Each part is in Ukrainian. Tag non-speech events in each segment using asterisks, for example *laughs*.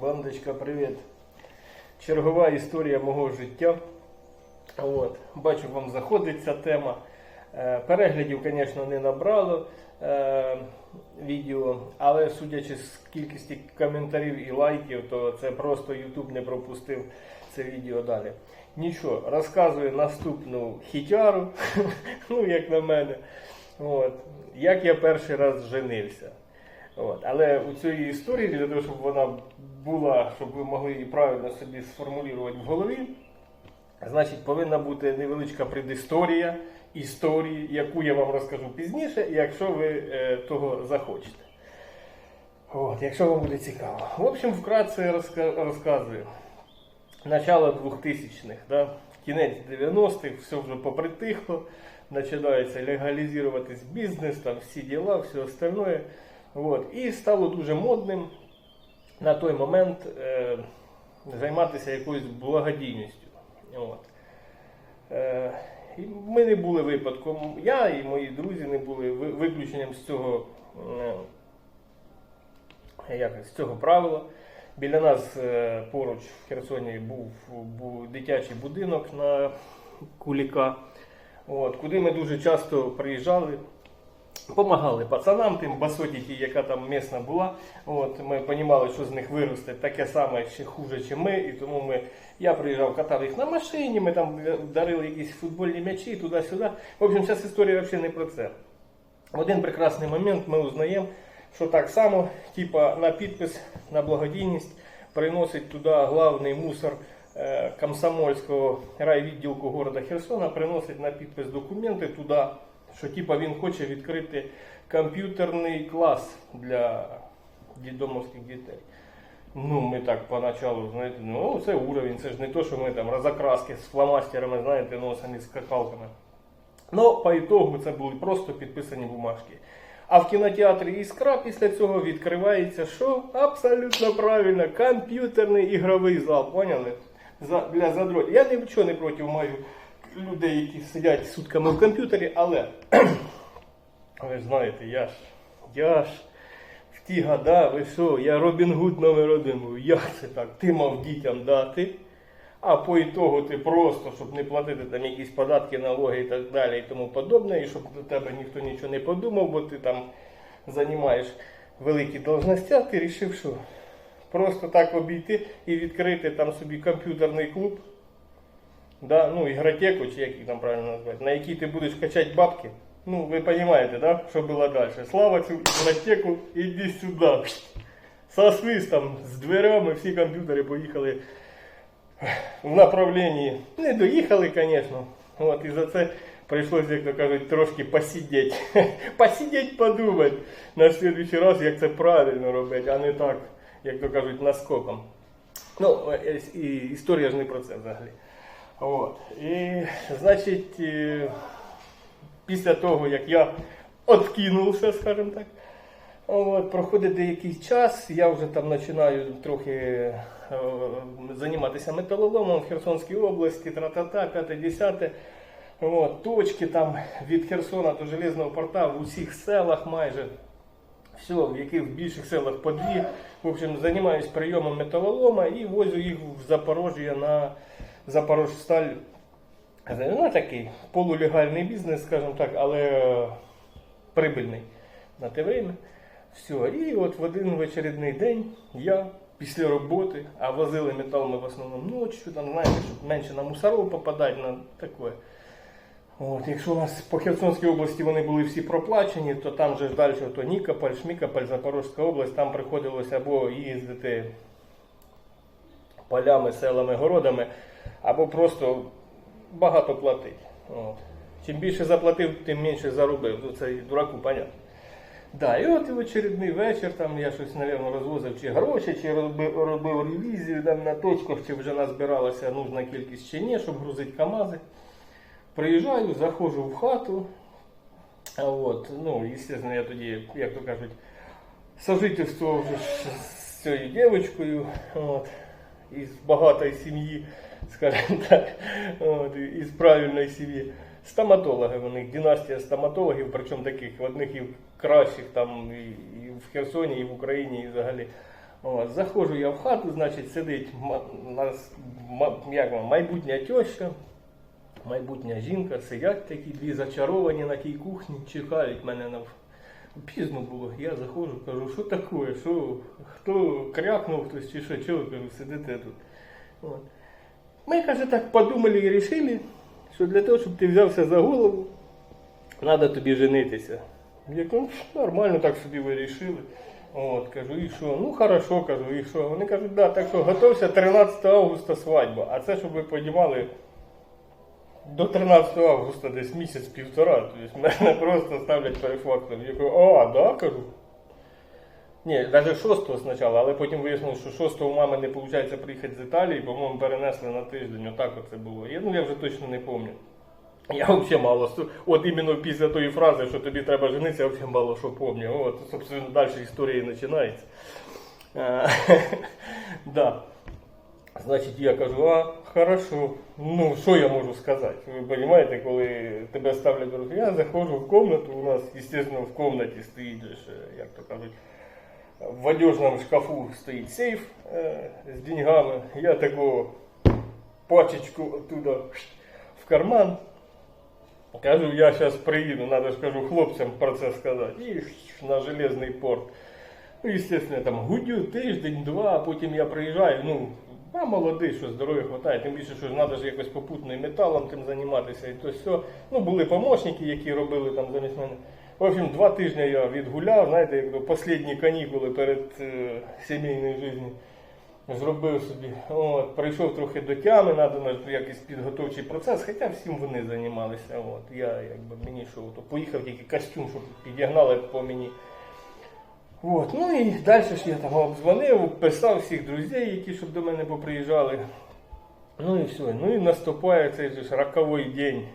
Бандочка, привіт. Чергова історія мого життя. От. Бачу, вам заходить ця тема. Е, Переглядів, звісно, не набрало е, відео, але судячи з кількості коментарів і лайків, то це просто YouTube не пропустив це відео далі. Нічого, розказую наступну хітяру, *laughs* ну як на мене. От. Як я перший раз женився. От. Але у цій історії, для того, щоб вона була, щоб ви могли її правильно собі сформулювати в голові, значить повинна бути невеличка предісторія історії, яку я вам розкажу пізніше, якщо ви е, того захочете. От, якщо вам буде цікаво. В общем, вкратце розка- розказую. Начало 2000-х, да? кінець 90-х, все вже попритихло, починається легалізуватись бізнес, там всі діла, все остальное. От. І стало дуже модним на той момент е, займатися якоюсь благодійністю. От. Е, ми не були випадком. Я і мої друзі не були виключенням з цього, е, як, з цього правила. Біля нас е, поруч в Херсоні був, був дитячий будинок на Куліка, от, куди ми дуже часто приїжджали. Помагали пацанам, тим басотіті, яка там місна була. От, ми розуміли, що з них виросте таке саме ще хуже, ніж ми. І тому ми, я приїжджав, катав їх на машині, ми там дарили якісь футбольні м'ячі туди-сюди. В общем, зараз історія взагалі не про це. В один прекрасний момент ми узнаємо, що так само, типа на підпис на благодійність приносить туди главний мусор е, комсомольського райвідділку города Херсона, приносить на підпис документи туди, що типа він хоче відкрити комп'ютерний клас для дідомовських дітей. Ну, ми так поначалу, знаєте, ну це уровень, це ж не то, що ми там розокраски з фломастерами, знаєте, носені з скакалками. Ну, по ітогу це були просто підписані бумажки. А в кінотеатрі Іскра після цього відкривається що? Абсолютно правильно, комп'ютерний ігровий зал, поняли? За, для задротів. Я нічого не проти маю людей, які сидять сутками в комп'ютері, але *clears throat* ви ж знаєте, я ж, я ж в ті года, ви що, я Робін Гуд номер один. був. Як це так? Ти мав дітям дати, а по ітогу ти просто, щоб не платити там якісь податки, налоги і так далі і тому подобне, і щоб до тебе ніхто нічого не подумав, бо ти там займаєш великі должностя, ти вирішив, що просто так обійти і відкрити там собі комп'ютерний клуб. Да, ну, ігротеку, чи як їх там правильно назвати, на якій ти будеш качати бабки. Ну, ви розумієте, да, що було далі. Слава цю ігротеку, іди сюди. Со свистом, з дверями всі комп'ютери поїхали в направленні. Не доїхали, звісно. От, і за це прийшлося, як то кажуть, трошки посидіти. *laughs* посидіти, подумати на следующий раз, як це правильно робити, а не так, як то кажуть, наскоком. Ну, е, історія ж не про це взагалі. От. І, значить, е, після того, як я откинувся, скажімо так, от, проходить деякий час, я вже там починаю трохи е, займатися металоломом в Херсонській області, тра-та-та, п'яте, десяте. От, точки там від Херсона до Железного порта в усіх селах майже. Все, в яких в більших селах по дві. В общем, займаюся прийомом металолома і возю їх в Запорожжя на Запорожсталь. Ну, такий полулегальний бізнес, скажімо так, але е, прибильний на те время. Все. І от в один вечірний день я після роботи, а возили метал ми в основному ночі, там, знаєте, щоб менше на мусоров попадати, на таке. От, якщо у нас по Херсонській області вони були всі проплачені, то там же далі то Нікополь, Шмікополь, Запорозька область, там приходилося або їздити полями, селами, городами, або просто багато платити. От. Чим більше заплатив, тим менше заробив. Ну, Це і дураку понятно. Да, і от в очередний вечір там я щось, мабуть, розвозив чи гроші, чи робив, робив ревізію там на точках, чи вже назбиралася нужна кількість чи ні, щоб грузити КАМАЗи. Приїжджаю, заходжу в хату. От, ну, звісно, я тоді, як то кажуть, сожительствував з цією дівчинкою, із багатої сім'ї, скажімо так, от, із правильної сім'ї. Стоматологи, них династія стоматологів, причому таких одних і кращих там і, і в Херсоні, і в Україні, і взагалі. От, заходжу я в хату, значить, сидить нас, як вам, майбутня теща, майбутня жінка, сидять такі дві зачаровані на тій кухні, чекають мене на. Пізно було, я заходжу, кажу, що таке, що, хто крякнув хтось чи що, чого, кажу, сидите тут. От. Ми, каже, так подумали і рішили, що для того, щоб ти взявся за голову, треба тобі женитися. Я кажу, «Ну, нормально так собі вирішили. От, кажу, і що? Ну хорошо, кажу, і що? Вони кажуть, да, так що готовся 13 августа свадьба. А це, щоб ви розуміли, до 13 августа десь місяць-півтора. Тобто мене просто ставлять перед фактом. Я кажу, а, да, кажу. Ні, навіть 6 спочатку, але потім вияснилося, що 6 у мами не виходить приїхати з Італії, по-моєму, перенесли на тиждень. Отак оце було. Я, ну я вже точно не пам'ятаю. Я взагалі мало От іменно після тої фрази, що тобі треба женитися, я взагалі мало що пам'ятаю. От, собственно, далі історія і починається. А, *laughs* да. Значить, я кажу, а, хорошо. Ну, що я можу сказати? Ви розумієте, коли тебе ставлять руки, я заходжу в кімнату, у нас, звісно, в кімнаті стоїть, як то кажуть, в одежному шкафу стоїть сейф е, з деньгами. Я таку пачечку оттуда в карман. Кажу, я зараз приїду, треба ж кажу хлопцям про це сказати. І на железний порт. Ну, естественно, там гудю тиждень-два, а потім я приїжджаю, ну, а молодий, що здоров'я хватає, тим більше, що треба ж якось попутно металом тим займатися, і то все. Ну, були помощники, які робили там замість мене. В общем, два тижні я відгуляв, знаєте, як останні канікули перед е, сімейною життю. Зробив собі, от, прийшов трохи до тями, треба якийсь підготовчий процес, хоча всім вони займалися. От, я якби мені що, то поїхав тільки костюм, щоб підігнали по мені. От, ну і далі ж я там обдзвонив, писав всіх друзей, які щоб до мене поприїжджали. Ну і все. Ну і наступає цей же ж роковий день.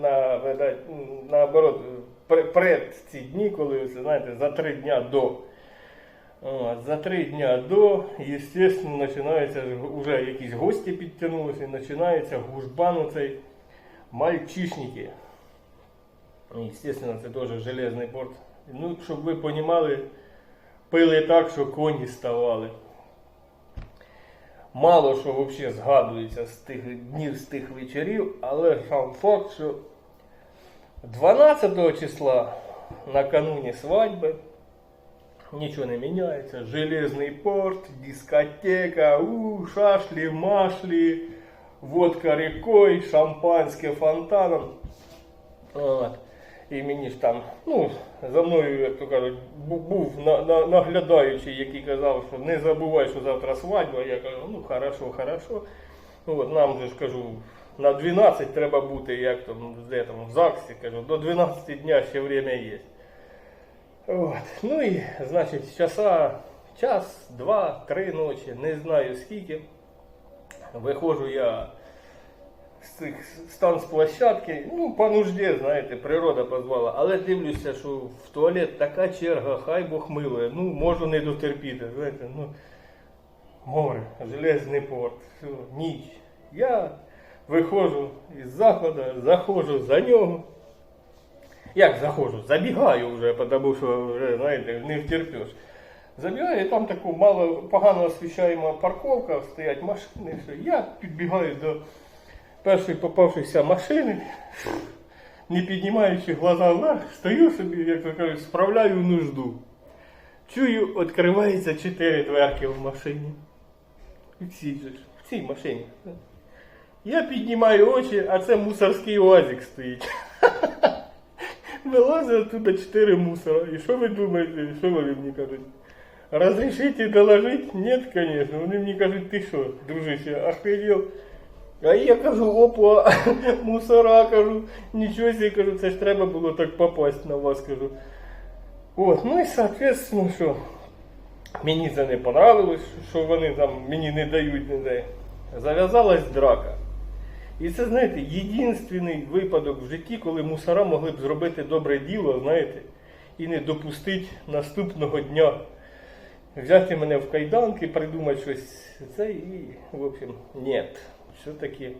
На, наоборот, пре- пред ці дні, коли знаєте, за три дня до. От, за три дня до, естественно, починаються вже якісь гості підтягнулися, і починається гужбан цей мальчишники. Естественно, це теж железний порт. Ну, щоб ви розуміли, пили так, що коні ставали. Мало що взагалі згадується з тих днів, з тих вечорів, але сам факт, що 12 числа накануні свадьби нічого не міняється. Железний порт, дискотека, у, шашлі, машлі, водка рікою, шампанське фонтаном. От. І мені ж там, ну, за мною, як то кажуть, був на, на, наглядаючий, який казав, що не забувай, що завтра свадьба. Я кажу, ну хорошо, хорошо. Ну, от нам же ж кажу, на 12 треба бути, як там, де там, в ЗАГСі, кажу, до 12 дня ще время є. От. Ну і, значить, часа, час, два, три ночі, не знаю скільки. Виходжу я цих стан з площадки, ну, по нужді, знаєте, природа позвала. Але дивлюся, що в туалет така черга, хай Бог милує. Ну, можу не дотерпіти. Знаєте, ну, море, железний порт, все, ніч. Я виходжу із закладу, заходжу за нього. Як заходжу? Забігаю вже, тому що вже, знаєте, не втерпеш. Забігаю, і там таку мало погано освіщаємо парковка, стоять машини. Все. Я підбігаю до першої попавшейся машини, не піднімаючи глаза вверх, стою собі, як то кажуть, справляю нужду. Чую, відкривається чотири дверки в машині. І всі же ж, в цій машині. Я піднімаю очі, а це мусорський уазик стоїть. *laughs* Вилазить оттуда чотири мусора. І що ви думаєте, що вони мені кажуть? Разрешите доложить? Нет, конечно. Вони мені кажуть, ти що, дружище, охренел? А я кажу, опа, *laughs* мусора, кажу, нічого себе, кажу, це ж треба було так попасть на вас, кажу. От, ну і соответственно, що мені це не понравилось, що вони там мені не дають ніде. Зав'язалась драка. І це, знаєте, єдинственний випадок в житті, коли мусора могли б зробити добре діло, знаєте, і не допустити наступного дня взяти мене в кайданки, придумати щось це і, в общем, ні. Все-таки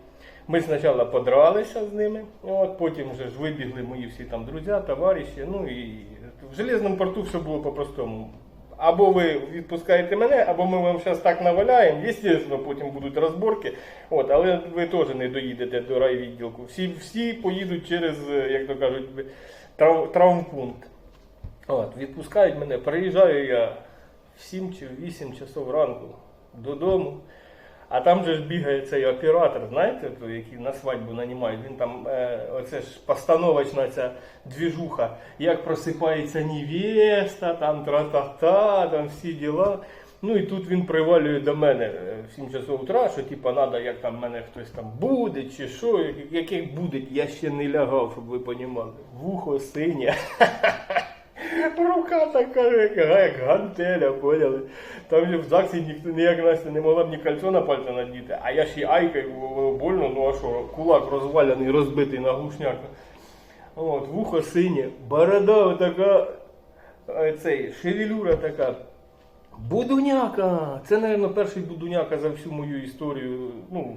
ми спочатку подралися з ними, от, потім вже ж вибігли мої всі там друзі, товариші. Ну і в Железному порту все було по-простому. або ви відпускаєте мене, або ми вам зараз так наваляємо. Звісно, потім будуть розборки. От, але ви теж не доїдете до райвідділку. Всі, всі поїдуть через, е, як то кажуть, трав, травмпункт. От, відпускають мене, приїжджаю я в 7 чи 8 часов ранку додому. А там же ж бігає цей оператор, знаєте, той, який на свадьбу нанімають. Він там, е, оце ж постановочна ця двіжуха, як просипається невеста, там тра-та-та, там всі діла. Ну і тут він привалює до мене е, в 7 часов утра, що типа треба, як там мене хтось там буде, чи що, як- яких буде, я ще не лягав, щоб ви понімали. Вухо синє. *laughs* *laughs* Рука така, як, як гантеля, поняли? Там же в ЗАГСі ніхто ніяк Настя не могла б ні кольцо на пальце надіти, а я ще й воно больно, ну а що, кулак розваляний, розбитий на глушняк. От, вухо синє, борода така, е, цей, шевелюра така. Будуняка! Це, мабуть, перший будуняка за всю мою історію. Ну,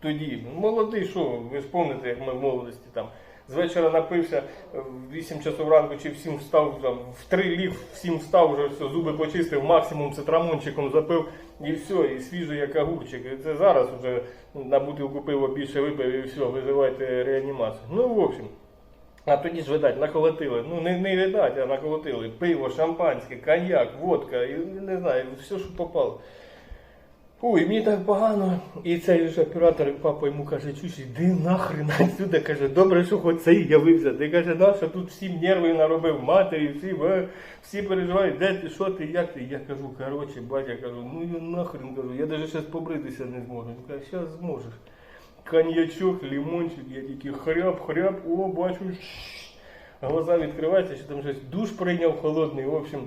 тоді. Молодий, що, ви ж пам'ятаєте, як ми в молодості там. З вечора напився, в 8 часов ранку чи в 7 встав, там, в 3 ліг, в 7 встав, вже все, зуби почистив, максимум цитрамончиком запив і все, і свіжий як огурчик. Це зараз вже на бутилку пива більше випив і все, визивайте реанімацію. Ну, в общем. А тоді ж, видать, наколотили. Ну, не, не видать, а наколотили. Пиво, шампанське, коньяк, водка, і не знаю, все, що попало. Ой, мені так погано. І цей ж оператор, папа йому каже, чуш, іди нахрен отсюди. Каже, добре, що хоч цей явився. Ти каже, що тут всім нерви наробив матері, всі, е, всі переживають, де ти, що ти, як ти. Я кажу, коротше, батя, кажу, ну я нахрен кажу, я навіть зараз побритися не зможу. Він каже, зараз зможеш. Коньячок, лимончик, я тільки хряб, хряб, о, бачу, глаза відкриваються, що там щось душ прийняв холодний. В общем,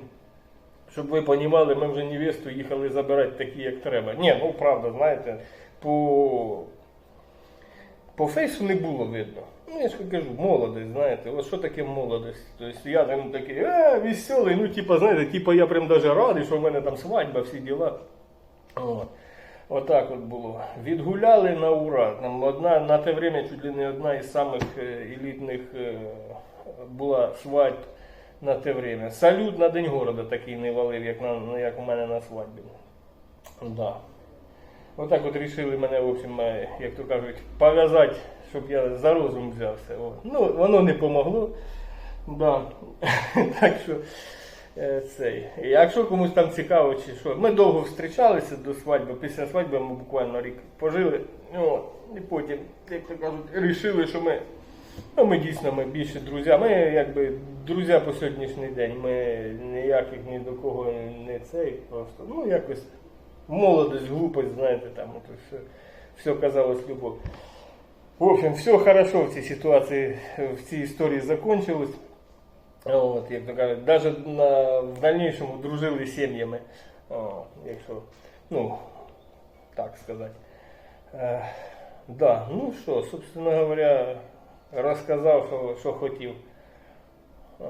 щоб ви розуміли, ми вже невесту їхали забирати такі, як треба. Ні, ну правда, знаєте, по, по фейсу не було видно. Ну, я ж кажу, молодость, знаєте, от що таке молодость? Тобто я там такий, е, веселий, ну, типа, знаєте, типа я прям даже радий, що в мене там свадьба, всі діла. От. Отак от було. Відгуляли на ура. Там одна, на те время чуть ли не одна із самих е, елітних е, була свадьб на те время. Салют на День города такий не валив, як, на, як у мене на свадьбі. Да. Отак от рішили мене, в общем, е, як то кажуть, пов'язати, щоб я за розум взявся. О. Ну, воно не помогло. Да. *laughs* так що е, цей. Якщо комусь там цікаво, чи що. Ми довго зустрічалися до свадьби. Після свадьби ми буквально рік пожили. От. І потім, як то кажуть, рішили, що ми. Ну, ми дійсно ми більше друзі. Ми якби друзі по сьогоднішній день. Ми ніяких ні до кого не цей. Просто ну якось молодость, глупость, знаєте, там от все, все казалось любов. В общем, все хорошо в цій ситуації, в цій історії закончилось. От, як то кажуть, навіть на, в дальнейшому дружили з сім'ями. Якщо, ну, так сказати. Е, да, ну що, собственно говоря, розказав, що, що хотів. А,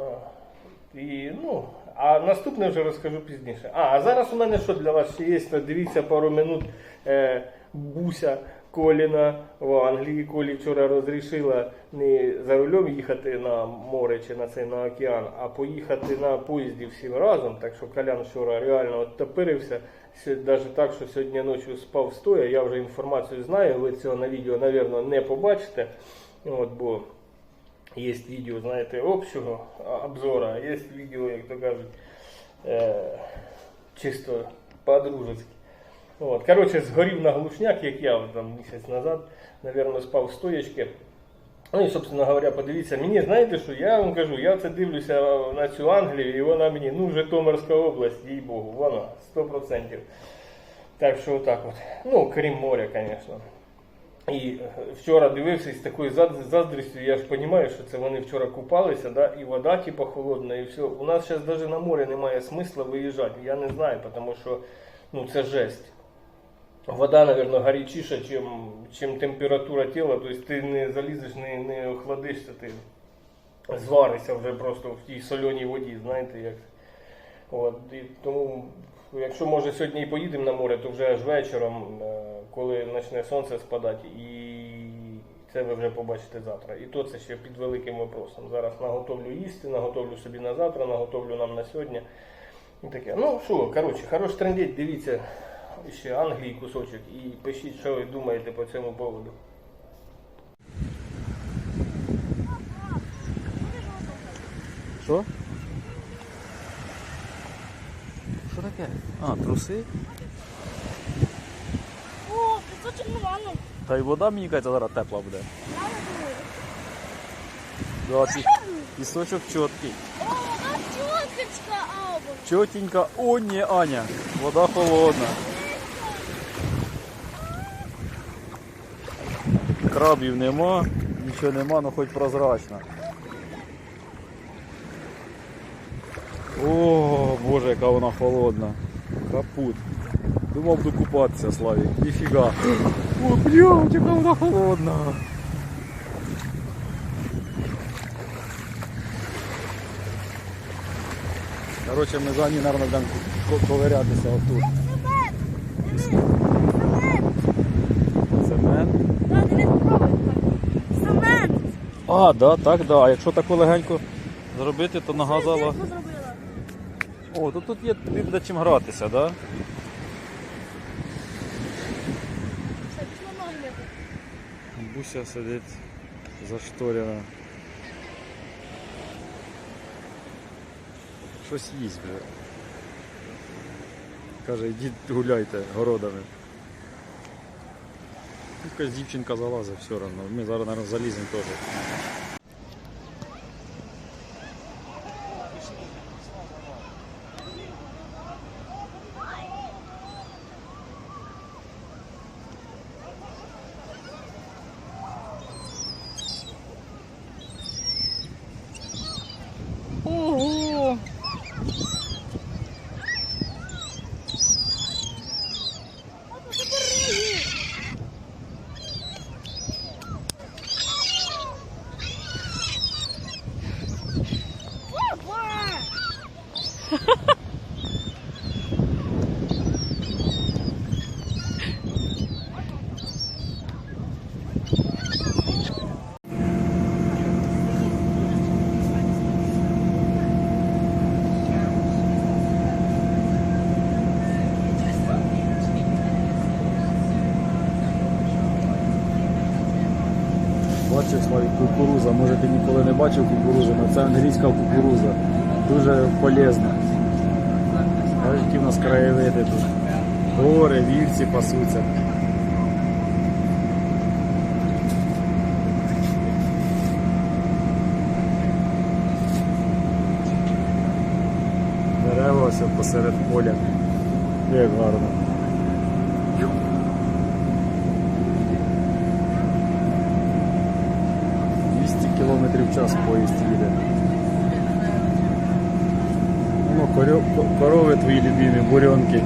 і, ну, а наступне вже розкажу пізніше. А, а зараз у мене що для вас ще є? Дивіться пару минут е, Буся Коліна в Англії. Колі вчора розрішила не за рулем їхати на море чи на цей на океан, а поїхати на поїзді всім разом. Так що Колян вчора реально оттопирився. Навіть так, що сьогодні ночі спав стоя. Я вже інформацію знаю. Ви цього на відео, мабуть, не побачите. От, бо Є відео, знаєте, общого обзора, а є відео, як то кажуть, е, чисто по-дружески. От. Коротше, згорів на глушняк, як я там, місяць назад, напевно, спав стоячки. Ну і, собственно говоря, подивіться, мені, знаєте що, я вам кажу, я це дивлюся на цю Англію, і вона мені, ну, Житомирська область, їй Богу, вона, 100%. Так що отак от. Ну, крім моря, звісно. І е, вчора дивився з такою заздрістю, я ж розумію, що це вони вчора купалися, да, і вода типу холодна, і все. У нас зараз навіть на море немає смисла виїжджати. Я не знаю, тому що ну, це жесть. Вода, мабуть, гарячіша, чим температура тіла, тобто ти не залізеш, не, не охладишся, ти зваришся вже просто в тій соленій воді, знаєте як. От, і тому, якщо може сьогодні і поїдемо на море, то вже аж вечором, е, коли почне сонце спадати, і це ви вже побачите завтра. І то це ще під великим вопросом. Зараз наготовлю їсти, наготовлю собі на завтра, наготовлю нам на сьогодні. І таке. Ну що, коротше, хорош трендіть, дивіться ще Англії кусочок і пишіть, що ви думаєте по цьому поводу. Що? Що таке? А, труси? О, пісочок на ванну. Та й вода, мені кажеться, зараз тепла буде. Да, ці- пісочок чіткий. О, вона тіточка, або. Чотенька. О, ні, Аня. Вода холодна. Крабів нема, нічого нема, ну хоч прозрачна. О, боже, яка вона холодна. Капут. Думав буду купатися, Славік. Ніфіга. О, блядь, яка вона холодна. Коротше, ми за ній, мабуть, будемо ко- ковирятися отут. Цемент. Спробуй. А, да, так, да. А якщо таку легенько зробити, то нога зала. Зеркало зробила. О, то тут є тобі буде чим гратися, да? Буся сидить зашторена. Щось їсть вже. Каже, йдіть гуляйте городами. Якась дівчинка залазить все одно. Ми зараз, мабуть, заліземо теж. Ого. Бачив Славік кукуруза, може ти ніколи не бачив кукурузу, але це англійська кукуруза. Дуже полезна. Бачиш, які в нас краєвиди тут. Гори, вівці пасуться. Дерева ось посеред поля. Як гарно. Км в час поїзд їде. Ну, корови твої любимі, буренки.